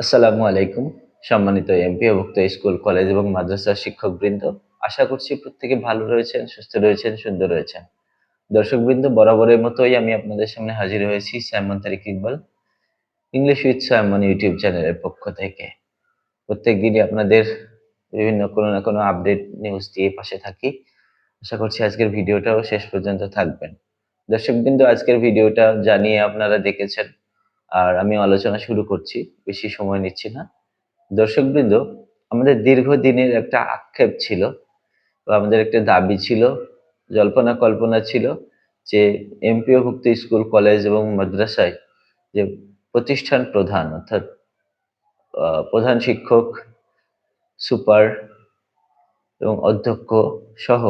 আসসালামু আলাইকুম, সম্মানিত এমপিওভুক্ত স্কুল, কলেজ এবং মাদ্রাসার শিক্ষকবৃন্দ। আশা করছি প্রত্যেকে ভালো রয়েছেন, সুস্থ রয়েছেন, সুন্দর রয়েছেন। দর্শকবৃন্দ, বরাবরের মতোই আমি আপনাদের সামনে হাজির হয়েছি Samon Tariq Iqbal English with Samon YouTube চ্যানেলের পক্ষ থেকে। প্রত্যেক দিনই আপনাদের বিভিন্ন কোনো না কোনো আপডেট নিউজ দিয়ে পাশে থাকি। আশা করছি আজকের ভিডিওটাও শেষ পর্যন্ত থাকবেন। দর্শকবৃন্দ, আজকের ভিডিওটা জানিয়ে আপনারা দেখেছেন আর আমি আলোচনা শুরু করছি, বেশি সময় নিচ্ছি না। দর্শকবৃন্দ, আমাদের দীর্ঘদিনের একটা আক্ষেপ ছিল, বা আমাদের একটা দাবি ছিল, জল্পনা কল্পনা ছিল যে এমপিওভুক্ত স্কুল, কলেজ এবং মাদ্রাসায় যে প্রতিষ্ঠান প্রধান, অর্থাৎ প্রধান শিক্ষক, সুপার এবং অধ্যক্ষ সহ,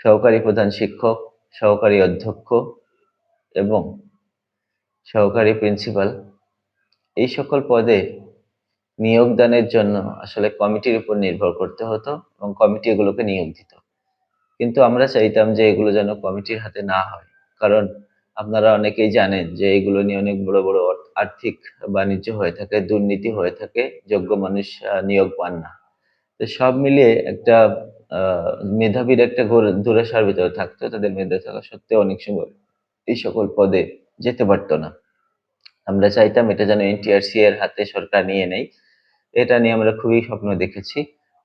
সহকারী প্রধান শিক্ষক, সহকারী অধ্যক্ষ এবং সহকারী প্রিন্সিপাল এই সকল পদে নিয়োগদানের জন্য আসলে কমিটির উপর নির্ভর করতে হতো এবং কমিটি এগুলোকে নিয়োগ দিত। কিন্তু আমরা চাইতাম যে এগুলো যেন কমিটির হাতে না হয়। কারণ আপনারা অনেকেই জানেন যে এগুলো নিয়ে অনেক বড় বড় আর্থিক বাণিজ্য হয়ে থাকে, দুর্নীতি হয়ে থাকে, যোগ্য মানুষ নিয়োগ পান না। তো সব মিলিয়ে একটা মেধাবীর একটা দূরে সার ভিতরে থাকতো, তাদের মেধা থাকা সত্ত্বেও অনেক সময় এই সকল পদে যেতে পারতো না। আমরা চাইতাম এটা যেন এনটিআরসি এর হাতে সরকার নিয়ে নেই। এটা নিয়ে আমরা খুবই স্বপ্ন দেখেছি।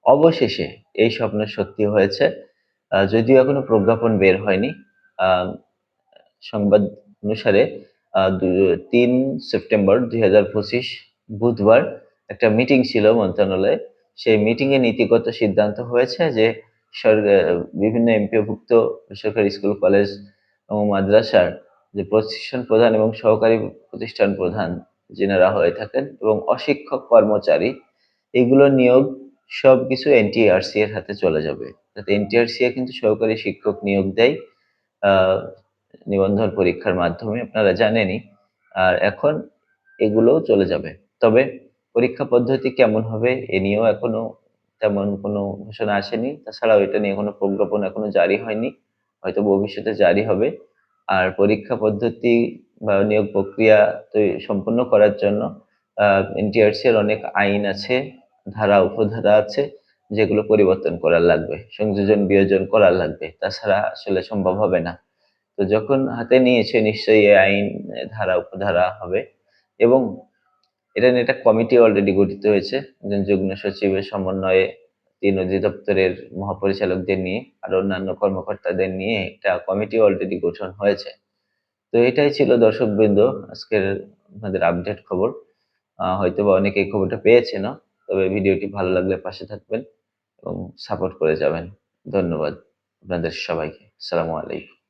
অবশেষে এই স্বপ্ন সত্যি হয়েছে। যদিও এখনও প্রজ্ঞাপন বের হয়নি। সংবাদ অনুসারে তিন সেপ্টেম্বর দুই হাজার পঁচিশ বুধবার একটা মিটিং ছিল মন্ত্রণালয়ে। সেই মিটিং এ নীতিগত সিদ্ধান্ত হয়েছে যে বিভিন্ন এমপিওভুক্ত বেসরকারি স্কুল, কলেজ এবং মাদ্রাসার যে প্রতিষ্ঠান প্রধান এবং সহকারী প্রতিষ্ঠান প্রধান যেনারা হয়ে থাকেন এবং অশিক্ষক, কর্মচারী, এগুলো নিয়োগ সবকিছু এনটিআরসি এর হাতে চলে যাবে। এনটিআরসি কিন্তু সহকারী শিক্ষক নিয়োগ দেয় নিবন্ধন পরীক্ষার মাধ্যমে, আপনারা জানেনই। আর এখন এগুলোও চলে যাবে। তবে পরীক্ষা পদ্ধতি কেমন হবে এ নিয়েও এখনও তেমন কোনো ঘোষণা আসেনি। তাছাড়াও এটা নিয়ে কোনো প্রজ্ঞাপন এখনও জারি হয়নি। হয়তো ভবিষ্যতে জারি হবে। আর পরীক্ষা পদ্ধতি বা নিয়োগ প্রক্রিয়া সম্পন্ন করার জন্য এনটিআরসি এর অনেক আইন আছে, ধারা, উপধারা আছে, যেগুলো পরিবর্তন করার লাগবে, সংযোজন, বিয়োজন করার লাগবে। তাছাড়া আসলে সম্ভব হবে না। তো যখন হাতে নিয়েছে নিশ্চয়ই এই আইন, ধারা, উপধারা হবে। এবং এটা নিয়ে একটা কমিটি অলরেডি গঠিত হয়েছে যুগ্ম সচিবের সমন্বয়ে তিন অধিদপ্তরের মহাপরিচালকদের নিয়ে আর অন্যান্য কর্মকর্তাদের নিয়ে একটা কমিটি অলরেডি গঠন হয়েছে। তো এটাই ছিল দর্শকবৃন্দ, আজকের আপনাদের আপডেট খবর। হয়তো বা অনেকে খবরটা পেয়েছে না তবে ভিডিওটি ভালো লাগলে পাশে থাকবেন এবং সাপোর্ট করে যাবেন। ধন্যবাদ আপনাদের সবাইকে। সালামু আলাইকুম।